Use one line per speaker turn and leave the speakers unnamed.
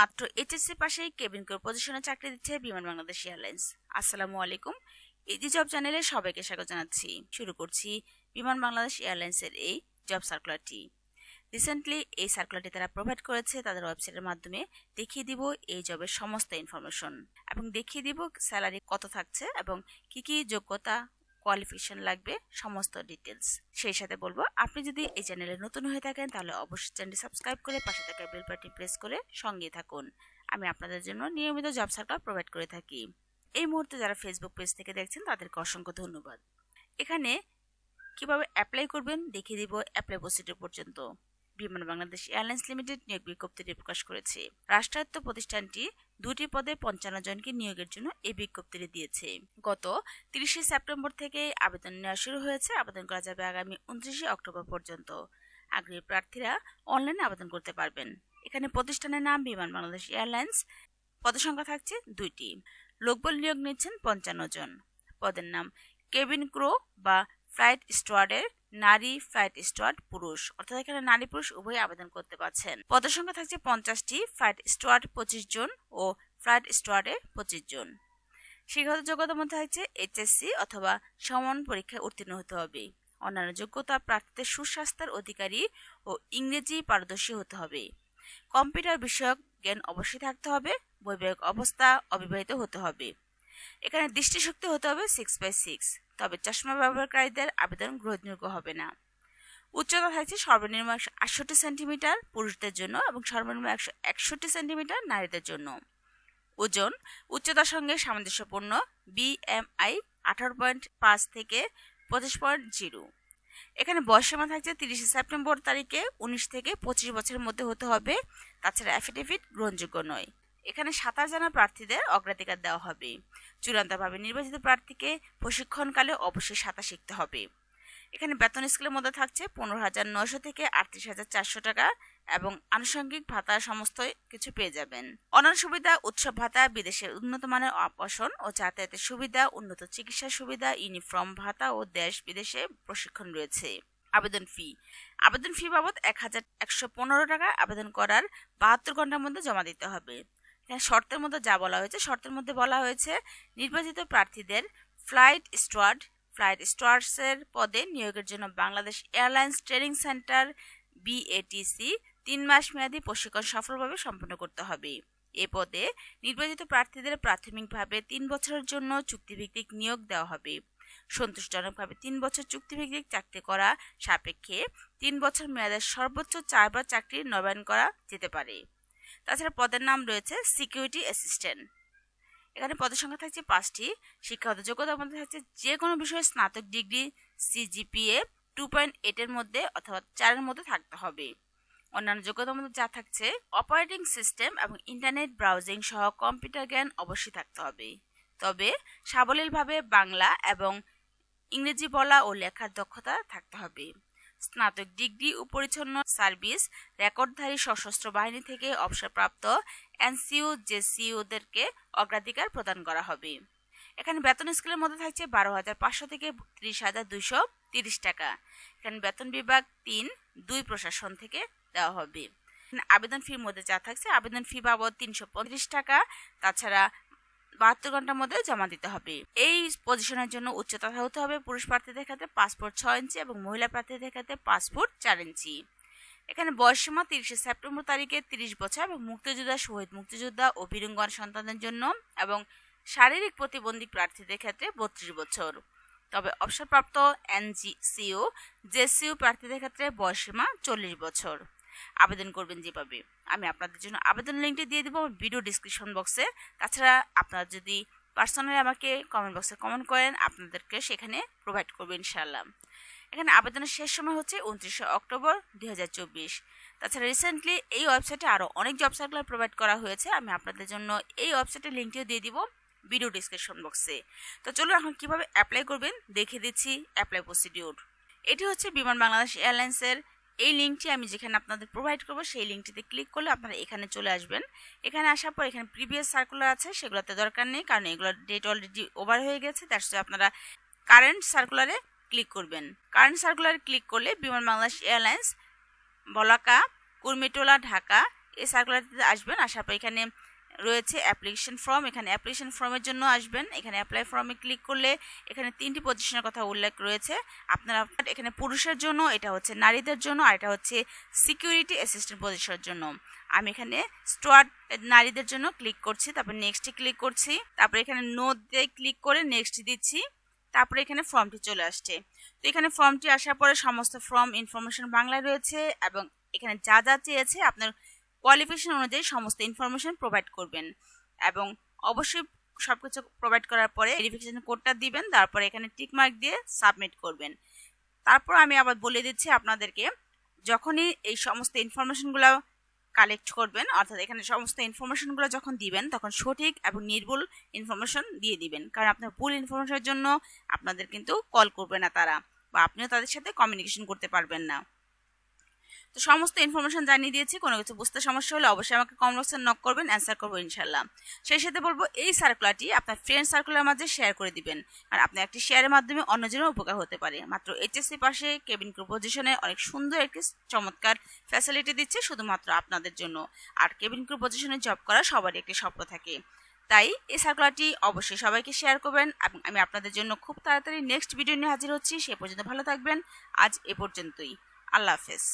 মাত্র এইচএসসি পাশেই cabin crew পজিশনে চাকরি দিচ্ছে বিমান বাংলাদেশ এয়ারলাইন্স। আসসালামু আলাইকুম। ইজি জব চ্যানেলে সবাইকে স্বাগত জানাচ্ছি। শুরু করছি বিমান বাংলাদেশ এয়ারলাইন্সের এই জব সার্কুলারটি। রিসেন্টলি এই সার্কুলারটি তারা প্রোভাইড করেছে, তাদের ওয়েবসাইটের মাধ্যমে দেখিয়ে দিব এই জবের সমস্ত ইনফরমেশন এবং দেখিয়ে দিব স্যালারি কত থাকছে এবং কি কি যোগ্যতা কোয়ালিফিকেশন লাগবে, সমস্ত ডিটেলস সেই সাথে বলব। আপনি যদি এই চ্যানেলে নতুন হয়ে থাকেন, তাহলে অবশ্যই চ্যানেলটি সাবস্ক্রাইব করে পাশে থাকা বেল বাটন প্রেস করে সঙ্গে থাকুন। আমি আপনাদের জন্য নিয়মিত জব সার্কুলার প্রোভাইড করে থাকি। এই মুহূর্তে যারা ফেসবুক পেজ থেকে দেখছেন, তাদেরকে অসংখ্য ধন্যবাদ। এখানে কীভাবে অ্যাপ্লাই করবেন দেখিয়ে দিব অ্যাপ্লাই প্রসিডিউর পর্যন্ত। বিমান বাংলাদেশ এয়ারলাইন্স লিমিটেড নিয়োগ বিজ্ঞপ্তিটি প্রকাশ করেছে। রাষ্ট্রায়ত্ত প্রতিষ্ঠানটি দুটি পদে পঞ্চান্ন জনকে নিয়োগের জন্য এই বিজ্ঞপ্তিটি দিয়েছে। গত তিরিশে সেপ্টেম্বর থেকে আবেদন নেওয়া শুরু হয়েছে। আবেদন করা যাবে আগামী উনত্রিশে অক্টোবর পর্যন্ত। আগ্রহী প্রার্থীরা অনলাইনে আবেদন করতে পারবেন। এখানে প্রতিষ্ঠানের নাম, বিমান বাংলাদেশ এয়ারলাইন্স, পদসংখ্যা থাকছে দুইটি। লোকবল নিয়োগ নিচ্ছেন পঞ্চান্ন জন। পদের নাম কেবিন ক্রো বা ফ্লাইট স্টুয়ার্ডের নারী ফ্লাইট স্টুয়ার্ড পুরুষ। অর্থাৎ এখানে নারী পুরুষ উভয় আবেদন করতে পারছেন। পদের সংখ্যা থাকছে পঞ্চাশটি, ফ্লাইট স্টুয়ার্ড পঁচিশ জন ও ফ্লাইট স্টুয়ার্ডে পঁচিশ জন। শিক্ষাগত যোগ্যতার মধ্যে থাকছে এইচএসসি অথবা সমান পরীক্ষায় উত্তীর্ণ হতে হবে। অন্যান্য যোগ্যতা প্রার্থীদের সুস্বাস্থ্যের অধিকারী ও ইংরেজি পারদর্শী হতে হবে। কম্পিউটার বিষয়ক জ্ঞান অবশ্যই থাকতে হবে, বৈবাহিক অবস্থা অবিবাহিত হতে হবে। এখানে দৃষ্টিশক্তি হতে হবে সিক্স বাই সিক্স তবে চশমা ব্যবহারকারীদের আবেদন গ্রহণযোগ্য হবে না। উচ্চতা থাকছে সর্বনিম্ন একশো আটষট্টি সেন্টিমিটার পুরুষদের জন্য এবং সর্বনিম্ন একশো একষট্টি সেন্টিমিটার নারীদের জন্য। ওজন, উচ্চতার সঙ্গে সামঞ্জস্যপূর্ণ বিএমআই আঠারো পয়েন্ট পাঁচ থেকে পঁচিশ পয়েন্ট জিরো। এখানে বয়সীমা থাকছে তিরিশে সেপ্টেম্বর তারিখে, উনিশ থেকে পঁচিশ বছরের মধ্যে হতে হবে। তাছাড়া অ্যাফিডেভিট গ্রহণযোগ্য নয়। এখানে সাঁতার জানা প্রার্থীদের অগ্রাধিকার দেওয়া হবে। চূড়ান্তভাবে নির্বাচিত প্রার্থীকে প্রশিক্ষণকালে অবশ্যই সাঁতার শিখতে হবে। এখানে বেতন স্কেলের মধ্যে থাকছে পনেরো হাজার নয়শো থেকে আটত্রিশ হাজার চারশো টাকা এবং আনুষঙ্গিক ভাতা সমস্ত কিছু পেয়ে যাবেন। অন্যান্য সুবিধা, উৎসব ভাতা বিদেশের উন্নত মানের আবাসন ও যাতায়াতের সুবিধা, উন্নত চিকিৎসা সুবিধা, ইউনিফর্ম ভাতা ও দেশ বিদেশে প্রশিক্ষণ রয়েছে। আবেদন ফি। আবেদন ফি বাবদ এক হাজার একশো পনেরো টাকা আবেদন করার বাহাত্তর ঘণ্টার মধ্যে জমা দিতে হবে। শর্তের মধ্যে যা বলা হয়েছে, শর্তের মধ্যে বলা হয়েছে, নির্বাচিত প্রার্থীদের ফ্লাইট স্টুয়ার্ড ফ্লাইট স্টুয়ার্ডসের পদে নিয়োগের জন্য Bangladesh airlines training centre BATC তিন মাস মেয়াদী প্রশিক্ষণ সফলভাবে সম্পন্ন করতে হবে। এ পদে নির্বাচিত প্রার্থীদের প্রাথমিকভাবে তিন বছরের জন্য চুক্তিভিত্তিক নিয়োগ দেওয়া হবে। সন্তোষজনকভাবে তিন বছর চুক্তিভিত্তিক চাকরি করা সাপেক্ষে তিন বছর মেয়াদের সর্বোচ্চ চারবার চাকরি নবায়ন করা যেতে পারে। তাছাড়া পদের নাম রয়েছে সিকিউরিটি অ্যাসিস্ট্যান্ট এখানে পদের সংখ্যা থাকছে পাঁচটি। শিক্ষাগত যোগ্যতার মধ্যে থাকছে যে কোনো বিষয়ে স্নাতক ডিগ্রি সিজিপিএ টু পয়েন্ট এইটের মধ্যে অথবা চারের মধ্যে থাকতে হবে। অন্যান্য যোগ্যতার মধ্যে যা থাকছে অপারেটিং সিস্টেম এবং ইন্টারনেট ব্রাউজিং সহ কম্পিউটার জ্ঞান অবশ্যই থাকতে হবে। তবে সাবলীলভাবে বাংলা এবং ইংরেজি বলা ও লেখার দক্ষতা থাকতে হবে। স্নাতক ডিগ্রি ও পরিচ্ছন্ন সার্ভিস রেকর্ডধারী সশস্ত্র বাহিনী থেকে অবসরপ্রাপ্ত এনসিইউ জেসিইউদেরকে অগ্রাধিকার প্রদান করা হবে। এখানে বেতন স্কেলের মধ্যে থাকছে বারো হাজার পাঁচশো থেকে ত্রিশ হাজার দুইশো তিরিশ টাকা। এখানে বেতন বিভাগ তিন, দুই প্রশাসন থেকে দেওয়া হবে। আবেদন ফির মধ্যে যা থাকছে, আবেদন ফি বাবদ তিনশো পঁয়ত্রিশ টাকা। তাছাড়া বাহাত্তর ঘণ্টার মধ্যে জমা দিতে হবে। এই পজিশনের জন্য উচ্চতা হতে হবে পুরুষ প্রার্থীদের ক্ষেত্রে পাসপোর্ট ছয় ইঞ্চি এবং মহিলা প্রার্থীদের ক্ষেত্রে পাসপোর্ট চার ইঞ্চি। এখানে বয়সীমা তিরিশে সেপ্টেম্বর তারিখে তিরিশ বছর এবং মুক্তিযোদ্ধা শহীদ মুক্তিযোদ্ধা ও বীরঙ্গন সন্তানদের জন্য এবং শারীরিক প্রতিবন্ধী প্রার্থীদের ক্ষেত্রে বত্রিশ বছর। তবে অবসরপ্রাপ্ত এনজিসিও জেসিও প্রার্থীদের ক্ষেত্রে বয়সীমা চল্লিশ বছর। আবেদন করবেন যেভাবে। আমি আপনাদের জন্য আবেদন লিঙ্কটি দিয়ে দেবো ভিডিও ডিসক্রিপশন বক্সে তাছাড়া আপনারা যদি পার্সোনালি আমাকে কমেন্ট বক্সে কমেন্ট করেন, আপনাদেরকে সেখানে প্রোভাইড করব ইনশাল্লাহ এখানে আবেদনের শেষ সময় হচ্ছে উনত্রিশে অক্টোবর দুই হাজার চব্বিশ। তাছাড়া রিসেন্টলি এই ওয়েবসাইটে আরও অনেক জব সার্কুলার প্রোভাইড করা হয়েছে। আমি আপনাদের জন্য এই ওয়েবসাইটের লিঙ্কটিও দিয়ে দিব ভিডিও ডিসক্রিপশন বক্সে তো চলুন এখন কীভাবে অ্যাপ্লাই করবেন দেখে দিচ্ছি অ্যাপ্লাই প্রসিডিউর এটি হচ্ছে বিমান বাংলাদেশ এয়ারলাইন্সের এই লিঙ্কটি আমি যেখানে আপনাদের প্রোভাইড করব, সেই লিঙ্কটিতে ক্লিক করলে আপনারা এখানে চলে আসবেন। এখানে আসার পর এখানে প্রিভিয়াস সার্কুলার আছে, সেগুলোতে দরকার নেই, কারণ এগুলোর ডেট অলরেডি ওভার হয়ে গেছে, তার সাথে আপনারা কারেন্ট সার্কুলারে ক্লিক করবেন। কারেন্ট সার্কুলারে ক্লিক করলে বিমান বাংলাদেশ এয়ারলাইন্স বলাকা, কুর্মিটোলা, ঢাকা, এই সার্কুলারটিতে আসবেন। আসার পর এখানে রয়েছে অ্যাপ্লিকেশন ফর্ম এখানে অ্যাপ্লিকেশন ফর্মের জন্য আসবেন। এখানে অ্যাপ্লাই ফর্মে ক্লিক করলে এখানে তিনটি পজিশনের কথা উল্লেখ রয়েছে। আপনারা এখানে পুরুষের জন্য, এটা হচ্ছে নারীদের জন্য, আর এটা হচ্ছে সিকিউরিটি অ্যাসিস্ট্যান্ট পজিশনের জন্য। আমি এখানে স্টোয়ার নারীদের জন্য ক্লিক করছি, তারপর নেক্সটে ক্লিক করছি, তারপর এখানে নো দিয়ে ক্লিক করে নেক্সট দিচ্ছি, তারপরে এখানে ফর্মটি চলে আসছে। তো এখানে ফর্মটি আসার পরে সমস্ত ফর্ম ইনফরমেশন বাংলায় রয়েছে এবং এখানে যা যা চেয়েছে আপনার কোয়ালিফিকেশন অনুযায়ী সমস্ত ইনফরমেশন প্রোভাইড করবেন। এবং অবশ্যই সব কিছু প্রোভাইড করার পরে ভেরিফিকেশন কোডটা দিবেন, তারপরে এখানে টিক মার্ক দিয়ে সাবমিট করবেন। তারপর আমি আবার বলে দিচ্ছি আপনাদেরকে, যখনই এই সমস্ত ইনফরমেশনগুলো কালেক্ট করবেন, অর্থাৎ এখানে সমস্ত ইনফরমেশনগুলো যখন দিবেন, তখন সঠিক এবং নির্ভুল ইনফরমেশন দিয়ে দিবেন। কারণ আপনার ভুল ইনফরমেশনের জন্য আপনাদের কিন্তু কল করবে না তারা, বা আপনিও তাদের সাথে কমিউনিকেশন করতে পারবেন না। তো সমস্ত ইনফরমেশন জানিয়ে দিয়েছি, কোনো কিছু বুঝতে সমস্যা হলে অবশ্যই আমাকে বক্সে নক করবেন অ্যান্সার করব ইনশাল্লাহ সেই সাথে বলব, এই সার্কুলারটি আপনার ফ্রেন্ড সার্কুলার মাঝে শেয়ার করে দিবেন, আর আপনার একটি শেয়ারের মাধ্যমে অন্যজনের উপকার হতে পারে। মাত্র এইচএসসি পাশে কেবিন ক্রু পজিশনে অনেক সুন্দর একটি চমৎকার ফ্যাসিলিটি দিচ্ছে, শুধুমাত্র আপনাদের জন্য। আর কেবিন ক্রু পজিশনে জব করা সবারই একটি স্বপ্ন থাকে। তাই এই সার্কুলারটি অবশ্যই সবাইকে শেয়ার করবেন, এবং আমি আপনাদের জন্য খুব তাড়াতাড়ি নেক্সট ভিডিও নিয়ে হাজির হচ্ছি। সে পর্যন্ত ভালো থাকবেন। আজ এ পর্যন্তই। আল্লাহ হাফেজ।